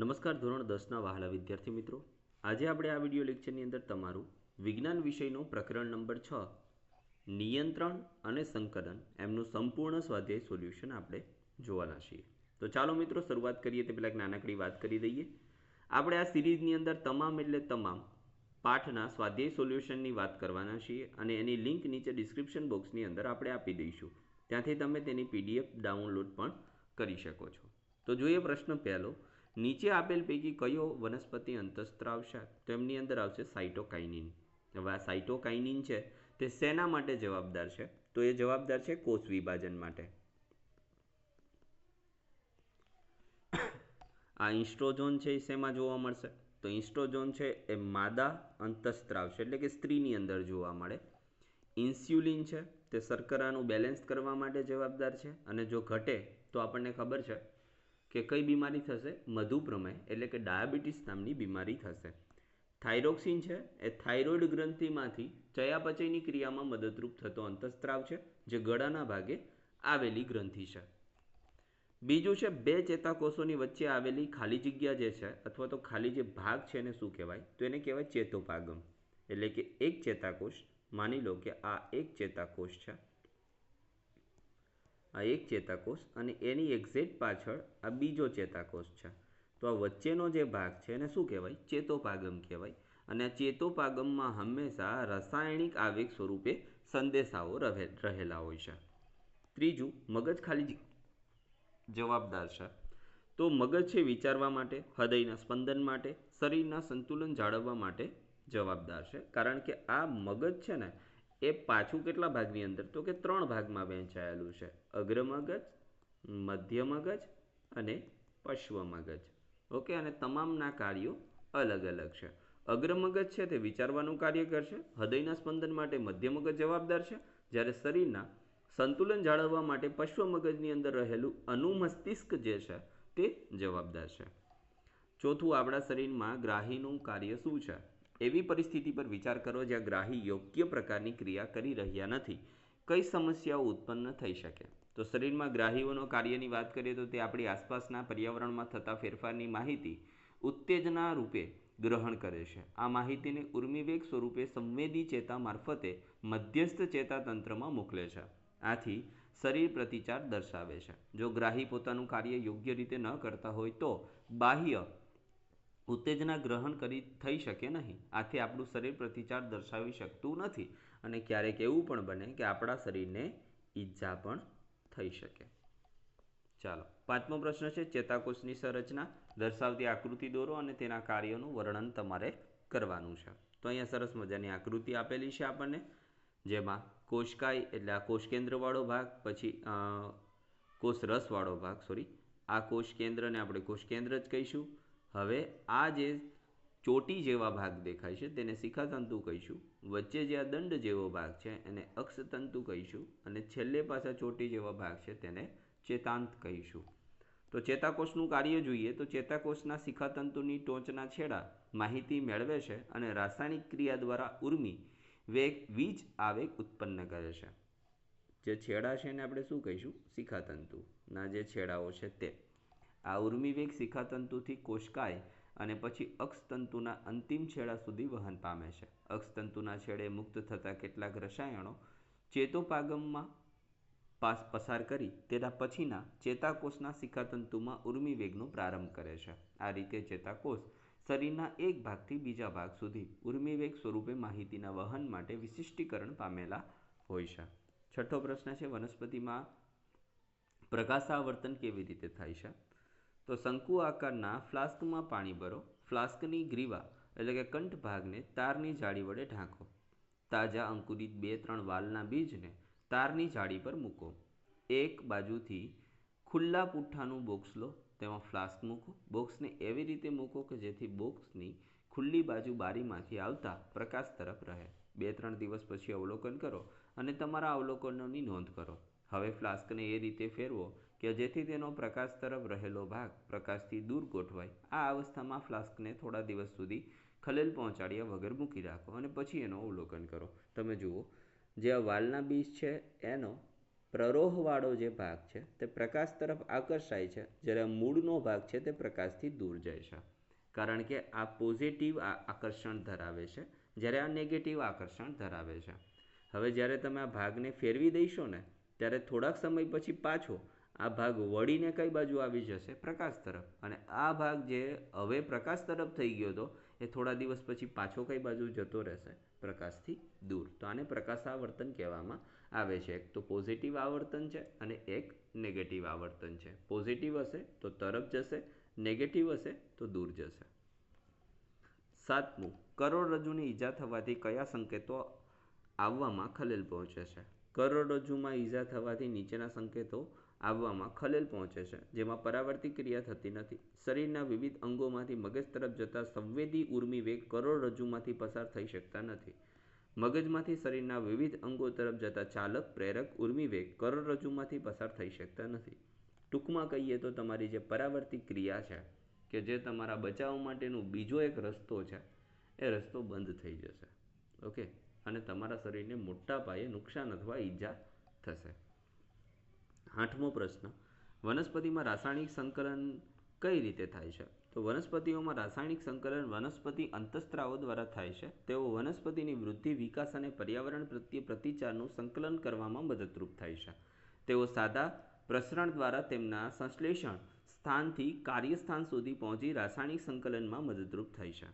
નમસ્કાર ધોરણ દસના વહાલા વિદ્યાર્થી મિત્રો. આજે આપણે આ વીડિયો લેક્ચરની અંદર તમારું વિજ્ઞાન વિષયનું પ્રકરણ નંબર છ, નિયંત્રણ અને સંકલન એમનું સંપૂર્ણ સ્વાધ્યાય સોલ્યુશન આપણે જોવાના છીએ. તો ચાલો મિત્રો શરૂઆત કરીએ તે પહેલાં એક નાનકડી વાત કરી દઈએ. આપણે આ સિરીઝની અંદર તમામ એટલે તમામ પાઠના સ્વાધ્યાય સોલ્યુશનની વાત કરવાના છીએ અને એની લિંક નીચે ડિસ્ક્રિપ્શન બોક્સની અંદર આપણે આપી દઈશું. ત્યાંથી તમે તેની પીડીએફ ડાઉનલોડ પણ કરી શકો છો. તો જોઈએ પ્રશ્ન પહેલો નીચે આપેલ પૈકી કયો વનસ્પતિ અંતસ્ત્રાવ છે તો એમની અંદર આવશે સાઇટોકાઇનિન હવે આ સાઇટોકાઇનિન છે, તે શેના માટે જવાબદાર છે? તો એ જવાબદાર છે કોષ વિભાજન માટે. આ ઇન્સ્ટ્રોઝોન છે એ શેમાં જોવા મળશે? તો ઇન્સ્ટ્રોઝોન છે એ માદા અંતસ્ત્રાવ છે એટલે કે સ્ત્રીની અંદર જોવા મળે. ઇન્સ્યુલિન છે, તે શર્કરાનું બેલેન્સ કરવા માટે જવાબદાર છે. અને જો ઘટે, તો આપણને ખબર છે કે કઈ બીમારી થશે? મધુપ્રમેહ, એટલે કે ડાયાબિટીસ નામની બીમારી થશે. થાઇરોક્સિન છે, એ થાઇરોઇડ ગ્રંથિમાંથી ચયાપચયની ક્રિયામાં મદદરૂપ થતો અંતસ્ત્રાવ છે, જે ગળાના ભાગે આવેલી ગ્રંથિ છે. બીજું છે, બે ચેતાકોષોની વચ્ચે આવેલી ખાલી જગ્યા જે છે, અથવા તો ખાલી જે ભાગ છે એને શું કહેવાય? તો એને કહેવાય ચેતોપાગમ. એટલે કે એક ચેતાકોષ, માની લો કે આ એક ચેતાકોષ છે આ એક ચેતાકોષ અને એની એક્ઝેક્ટ પાછળ આ બીજો ચેતાકોષ છે. તો આ વચ્ચેનો જે ભાગ છે એને શું કહેવાય? ચેતોપાગમ કહેવાય. અને આ ચેતોપાગમમાં હંમેશા રાસાયણિક આવેગ સ્વરૂપે સંદેશાઓ રહેલા હોય છે. ત્રીજું, મગજ ખાલી જવાબદાર છે. તો મગજ છે વિચારવા માટે, હૃદયના સ્પંદન માટે, શરીરના સંતુલન જાળવવા માટે જવાબદાર છે. કારણ કે આ મગજ છે ને એ પાછું કેટલા ભાગની અંદર? તો કે ત્રણ ભાગમાં વહેંચાયેલું છે. અગ્ર મગજ, મધ્ય મગજ અને પશ્વ મગજ. ઓકે, અને તમામના કાર્યો અલગ અલગ છે. અગ્ર મગજ છે તે વિચારવાનું કાર્ય કરશે, હૃદયના સ્પંદન માટે મધ્ય મગજ જવાબદાર છે. જ્યારે શરીરના સંતુલન જાળવવા માટે પશ્વ મગજની અંદર રહેલું અનુમસ્તિષ્ક જે છે તે જવાબદાર છે. ચોથું, આપણા શરીરમાં ગ્રાહીનું કાર્ય શું છે? એવી પરિસ્થિતિ પર વિચાર કરો જ્યાં ગ્રાહી યોગ્ય પ્રકારની ક્રિયા કરી રહ્યા નથી. કઈ સમસ્યાઓ ઉત્પન્ન થઈ શકે? તો શરીરમાં ગ્રાહીઓનો કાર્યની વાત કરીએ તો તે આપણી આસપાસના પર્યાવરણમાં થતા ફેરફારની માહિતી ઉત્તેજના રૂપે ગ્રહણ કરે છે. આ માહિતીને ઉર્મિવેગ સ્વરૂપે સંવેદી ચેતા મારફતે મધ્યસ્થ ચેતાતંત્રમાં મોકલે છે. આથી શરીર પ્રતિચાર દર્શાવે છે. જો ગ્રાહી પોતાનું કાર્ય યોગ્ય રીતે ન કરતા હોય તો બાહ્ય ઉત્તેજના ગ્રહણ કરી થઈ શકે નહીં. આથી આપણું શરીર પ્રતિચાર દર્શાવી શકતું નથી અને ક્યારેક એવું પણ બને કે આપણા શરીરને ઈજા પણ થઈ શકે. ચાલો, પાંચમો પ્રશ્ન છે, ચેતાકોષની સંરચના દર્શાવતી આકૃતિ દોરો અને તેના કાર્યોનું વર્ણન તમારે કરવાનું છે. તો અહીંયા સરસ મજાની આકૃતિ આપેલી છે આપણને, જેમાં કોષકાય એટલે આ કોષ કેન્દ્રવાળો ભાગ, પછી કોષ રસવાળો ભાગ સોરી આ કોષ કેન્દ્રને આપણે કોષ કેન્દ્ર જ કહીશું. હવે આ જે ચોટી જેવા ભાગ દેખાય છે, તેને શિખાતંતુ કહીશું. વચ્ચે જે આ દંડ જેવો ભાગ છે, એને અક્ષતંતુ કહીશું અને છેલ્લે પાછા ચોટી જેવા ભાગ છે, તેને ચેતાંત કહીશું. તો ચેતાકોષનું કાર્ય જોઈએ તો ચેતાકોષના શિખાતંતુની ટોચના છેડા માહિતી મેળવે છે અને રાસાયણિક ક્રિયા દ્વારા ઉર્મી વેગ વીજ આવેગ ઉત્પન્ન કરે છે. જે છેડા છે એને આપણે શું કહીશું? શિખાતંતુના જે છેડાઓ છે તે. આ ઉર્મિવેગ શિખાતંતુથી કોષકાય અને પછી અક્ષતંતુના અંતિમ છેડા સુધી વહન પામે છે. અક્ષતંતુના છેડે મુક્ત થતા કેટલાક રસાયણો ચેતોપાગમમાં પાસ પસાર કરી તેના પછીના ચેતાકોષના શિખાતંતુમાં ઉર્મિવેગનો પ્રારંભ કરે છે. આ રીતે ચેતાકોષ શરીરના એક ભાગથી બીજા ભાગ સુધી ઉર્મિવેગ સ્વરૂપે માહિતીના વહન માટે વિશિષ્ટીકરણ પામેલા હોય છે. છઠ્ઠો પ્રશ્ન છે, વનસ્પતિમાં પ્રકાશાવર્તન કેવી રીતે થાય છે? તો શંકુ આકારના ફ્લાસ્કમાં પાણી ભરો. ફ્લાસ્કની ગ્રીવા એટલે કે કંઠ ભાગને તારની જાળી વડે ઢાંકો. તાજા અંકુરિત બે ત્રણ વાલના બીજને તારની જાળી પર મૂકો. એક બાજુથી ખુલ્લા પુઠ્ઠાનું બોક્સ લો. તેમાં ફ્લાસ્ક મૂકો. બોક્સને એવી રીતે મૂકો કે જેથી બોક્સની ખુલ્લી બાજુ બારીમાંથી આવતા પ્રકાશ તરફ રહે. બે ત્રણ દિવસ પછી અવલોકન કરો અને તમારા અવલોકનોની નોંધ કરો. હવે ફ્લાસ્કને એ રીતે ફેરવો કે જેથી તેનો પ્રકાશ તરફ રહેલો ભાગ પ્રકાશથી દૂર ગોઠવાય. આ અવસ્થામાં ફ્લાસ્કને થોડા દિવસ સુધી ખલેલ પહોંચાડ્યા વગર મૂકી રાખો અને પછી એનો અવલોકન કરો. તમે જુઓ, જે આ વાલના બીજ છે, એનો પ્રરોહવાળો જે ભાગ છે, તે પ્રકાશ તરફ આકર્ષાય છે. જ્યારે મૂળનો ભાગ છે, તે પ્રકાશથી દૂર જાય છે. કારણ કે આ પોઝિટિવ આકર્ષણ ધરાવે છે, જ્યારે આ નેગેટિવ આકર્ષણ ધરાવે છે. હવે જ્યારે તમે આ ભાગને ફેરવી દઈશો ને, ત્યારે થોડાક સમય પછી પાછો આ ભાગ વળીને કઈ બાજુ આવી જશે? પ્રકાશ તરફ. અને આ ભાગ જે હવે પ્રકાશ તરફ થઈ ગયો હતો એ થોડા દિવસ પછી પાછો કઈ બાજુ જતો રહેશે? પ્રકાશથી દૂર. તો આને પ્રકાશ આવર્તન કહેવામાં આવે છે. એક તો પોઝિટિવ આવર્તન છે અને એક નેગેટિવ આવર્તન છે. પોઝિટિવ હશે તો તરફ જશે નેગેટિવ હશે તો દૂર જશે. સાતમું. કરોડરજ્જુની ઈજા થવાથી કયા સંકેતો આવવામાં ખલેલ પહોંચે છે? કરોડરજ્જુમાં ઈજા થવાથી નીચેના સંકેતો આવવામાં ખલેલ પહોંચે છે, જેમાં પરાવર્તિત ક્રિયા થતી નથી. શરીરના વિવિધ અંગોમાંથી મગજ તરફ જતા સંવેદી ઉર્મી વેગ કરોડરજ્જુમાંથી પસાર થઈ શકતા નથી. મગજમાંથી શરીરના વિવિધ અંગો તરફ જતા ચાલક, પ્રેરક ઉર્મી વેગ કરોડરજ્જુમાંથી પસાર થઈ શકતા નથી. ટૂંકમાં કહીએ તો તમારી જે પરાવર્તિત ક્રિયા છે, કે જે તમારા બચાવ માટેનો બીજો એક રસ્તો છે, એ રસ્તો બંધ થઈ જશે. ઓકે? અને તમારા શરીરને મોટા પાયે નુકસાન અથવા ઈજા થશે. આઠમો પ્રશ્ન, વનસ્પતિમાં રાસાયણિક સંકલન કઈ રીતે થાય છે? તો વનસ્પતિઓમાં રાસાયણિક સંકલન વનસ્પતિ અંતસ્ત્રાવો દ્વારા થાય છે. તેઓ વનસ્પતિની વૃદ્ધિ, વિકાસ અને પર્યાવરણ પ્રત્યે પ્રતિચારનું સંકલન કરવામાં મદદરૂપ થાય છે. તેઓ સાદા પ્રસરણ દ્વારા તેમના સંશ્લેષણ સ્થાનથી કાર્યસ્થાન સુધી પહોંચી રાસાયણિક સંકલનમાં મદદરૂપ થાય છે.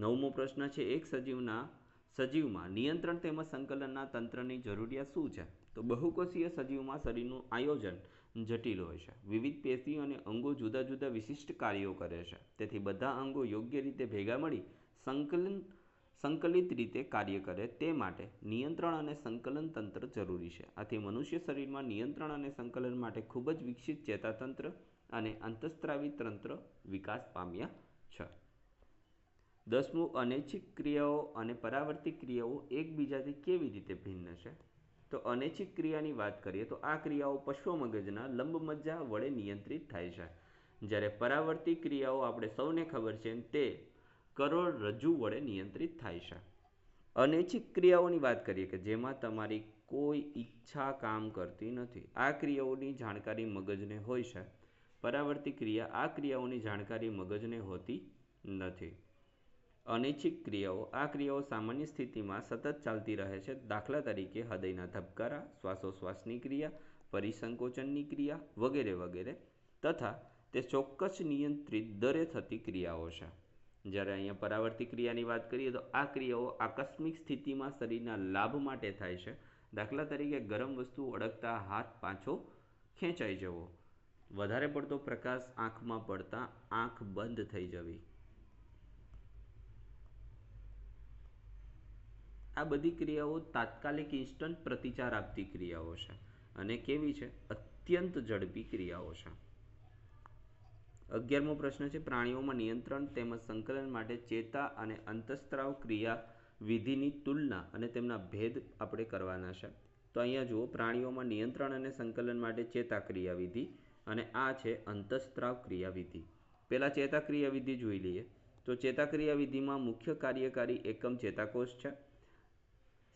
નવમો પ્રશ્ન છે, એક સજીવના, સજીવમાં નિયંત્રણ તેમજ સંકલનના તંત્રની જરૂરિયાત શું છે? તો બહુકોષીય સજીવમાં શરીરનું આયોજન જટિલ હોય છે. વિવિધ પેશી અને અંગો જુદા જુદા વિશિષ્ટ કાર્યો કરે છે. તેથી બધા અંગો યોગ્ય રીતે ભેગા મળી સંકલન, સંકલિત રીતે કાર્ય કરે તે માટે નિયંત્રણ અને સંકલન તંત્ર જરૂરી છે. આથી મનુષ્ય શરીરમાં નિયંત્રણ અને સંકલન માટે ખૂબ જ વિકસિત ચેતાતંત્ર અને અંતસ્ત્રાવી તંત્ર વિકાસ પામ્યા છે. દસમું, અનૈચ્છિક ક્રિયાઓ અને પરાવર્તિત ક્રિયાઓ એકબીજાથી કેવી રીતે ભિન્ન છે? તો અનૈચ્છિક ક્રિયાની વાત કરીએ તો આ ક્રિયાઓ પશ્વ મગજના લંબમજ્જા વડે નિયંત્રિત થાય છે. જ્યારે પરાવર્તી ક્રિયાઓ આપણે સૌને ખબર છે તે કરોડરજ્જુ વડે નિયંત્રિત થાય છે. અનૈચ્છિક ક્રિયાઓની વાત કરીએ કે જેમાં તમારી કોઈ ઈચ્છા કામ કરતી નથી. આ ક્રિયાઓની જાણકારી મગજને હોય છે. પરાવર્તી ક્રિયા આ ક્રિયાઓની જાણકારી મગજને હોતી નથી. અનૈચ્છિક ક્રિયાઓ. આ ક્રિયાઓ સામાન્ય સ્થિતિમાં સતત ચાલતી રહે છે. દાખલા તરીકે હૃદયના ધબકારા શ્વાસોશ્વાસની ક્રિયા, પરિસંકોચનની ક્રિયા વગેરે વગેરે તથા તે ચોક્કસ નિયંત્રિત દરે થતી ક્રિયાઓ છે. જ્યારે અહીંયા પરાવર્તી ક્રિયાની વાત કરીએ તો આ ક્રિયાઓ આકસ્મિક સ્થિતિમાં શરીરના લાભ માટે થાય છે. દાખલા તરીકે ગરમ વસ્તુ અડકતા હાથ પાછો ખેંચાઈ જવો. વધારે પડતો પ્રકાશ આંખમાં પડતા આંખ બંધ થઈ જવી. આ બધી ક્રિયાઓ તાત્કાલિક ઇન્સ્ટન્ટ પ્રતિચાર આપતી ક્રિયાઓ છે અને કેવી છે? અત્યંત ઝડપી ક્રિયાઓ છે. અગિયારમો પ્રશ્ન છે, પ્રાણીઓમાં નિયંત્રણ તેમજ સંકલન માટે ચેતા અને અંતસ્ત્રાવ ક્રિયા વિધિની તુલના અને તેમના ભેદ આપણે કરવાના છે. તો અહીંયા જુઓ, પ્રાણીઓમાં નિયંત્રણ અને સંકલન માટે ચેતા ક્રિયાવિધિ અને આ છે અંતસ્ત્રાવ ક્રિયાવિધિ પહેલાં ચેતા ક્રિયાવિધિ જોઈ લઈએ. તો ચેતા ક્રિયાવિધિમાં મુખ્ય કાર્યકારી એકમ ચેતાકોષ છે.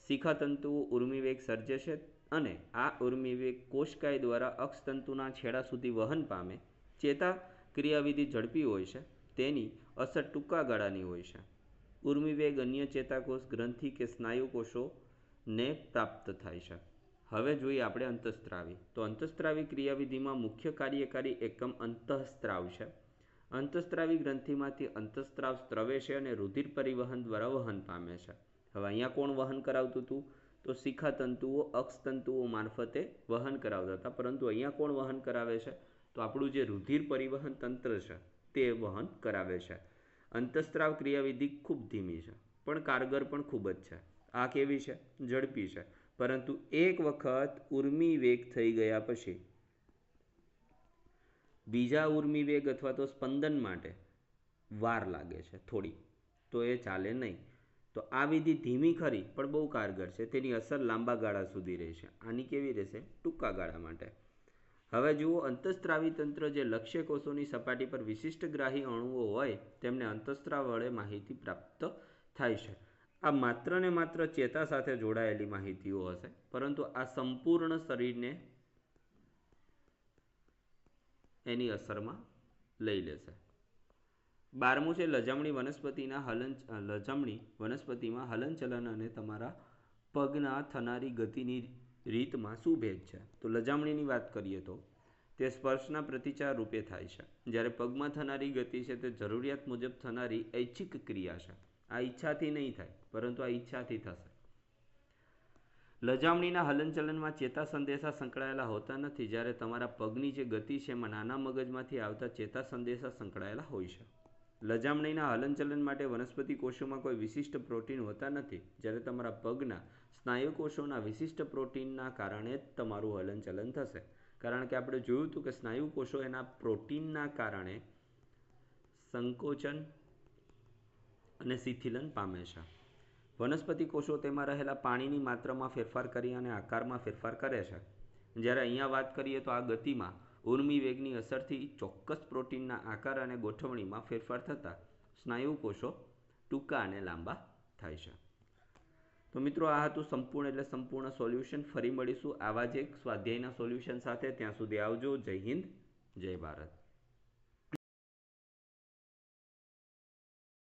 શિખાતંતુઓ ઉર્મિવેગ સર્જે છે અને આ ઉર્મિવેગ કોષકાય દ્વારા અક્ષતંતુના છેડા સુધી વહન પામે, ચેતા ક્રિયાવિધિ ઝડપી હોય છે, તેની અસર ટૂંકા ગાળાની હોય છે. ઉર્મિવેગ અન્ય ચેતાકોષ ગ્રંથિ કે સ્નાયુ કોષોને પ્રાપ્ત થાય છે. હવે જોઈએ આપણે અંતઃસ્ત્રાવી. તો અંતઃસ્ત્રાવી ક્રિયાવિધિમાં મુખ્ય કાર્યકારી એકમ અંતઃસ્ત્રાવ છે. અંતઃસ્ત્રાવી ગ્રંથિમાંથી અંતઃસ્ત્રાવ સ્ત્રવે છે અને રુધિર પરિવહન દ્વારા વહન પામે છે. હવે અહીંયા કોણ વહન કરાવતું હતું? તો શિખાતંતુઓ, અક્ષતંતુઓ મારફતે વહન કરાવતા હતા. પરંતુ અહીંયા કોણ વહન કરાવે છે? તો આપણું જે રુધિર પરિવહન તંત્ર છે, તે વહન કરાવે છે. અંતસ્ત્રાવ ક્રિયાવિધિ ખૂબ ધીમી છે, પણ કારગર પણ ખૂબ જ છે. આ કેવી છે? ઝડપી છે. પરંતુ એક વખત ઉર્મી વેગ થઈ ગયા પછી, બીજા ઉર્મી વેગ અથવા તો સ્પંદન માટે વાર લાગે છે થોડી. તો એ ચાલે નહીં. તો આ વિધિ ધીમી ખરી, પણ બહુ કારગર છે. તેની અસર લાંબા ગાળા સુધી રહેશે. આની કેવી રહેશે? ટૂંકા ગાળા માટે. હવે જુઓ, અંતસ્ત્રાવી તંત્ર જે લક્ષ્ય કોષોની સપાટી પર વિશિષ્ટ ગ્રાહી અણુઓ હોય, તેમને અંતસ્ત્રાવ વડે માહિતી પ્રાપ્ત થાય છે. આ માત્ર ને માત્ર ચેતા સાથે જોડાયેલી માહિતીઓ હશે, પરંતુ આ સંપૂર્ણ શરીરને એની અસરમાં લઈ લેશે. બારમું છે લજામણી વનસ્પતિના હલન લજામણી વનસ્પતિમાં હલનચલન અને તમારા પગના થનારી ગતિની રીતમાં શું ભેદ છે? તો લજામણીની વાત કરીએ તો તે સ્પર્શના પ્રતિચાર રૂપે થાય છે. જ્યારે પગમાં થનારી ગતિ છે તે જરૂરિયાત મુજબ થનારી ઐચ્છિક ક્રિયા છે. આ ઈચ્છાથી નહીં થાય, પરંતુ આ ઈચ્છાથી થશે. લજામણીના હલનચલનમાં ચેતા સંદેશા સંકળાયેલા હોતા નથી. જ્યારે તમારા પગની જે ગતિ છે એમાં નાના મગજમાંથી આવતા ચેતા સંદેશા સંકળાયેલા હોય છે. લજામણીના હલનચલન માટે વનસ્પતિ કોષોમાં કોઈ વિશિષ્ટ પ્રોટીન હોતા નથી. જ્યારે તમારા પગના સ્નાયુ કોષોના વિશિષ્ટ પ્રોટીનના કારણે જ તમારું હલનચલન થશે. કારણ કે આપણે જોયું હતું કે સ્નાયુ કોષો એના પ્રોટીનના કારણે સંકોચન અને શિથિલન પામે છે. વનસ્પતિ કોષો તેમાં રહેલા પાણીની માત્રામાં ફેરફાર કરી અને આકારમાં ફેરફાર કરે છે. જ્યારે અહીંયા વાત કરીએ તો આ ગતિમાં ઉર્મી વેગની અસરથી ચોક્કસ પ્રોટીનના આકાર અને ગોઠવણીમાં ફેરફાર થતાં સ્નાયુ કોષો ટૂંકા અને લાંબા થાય છે. તો મિત્રો, આ હતું સંપૂર્ણ એટલે સંપૂર્ણ સોલ્યુશન. ફરી મળીશું આવા જ એક સ્વાધ્યાયના સોલ્યુશન સાથે. ત્યાં સુધી આવજો. જય હિન્દ. જય ભારત.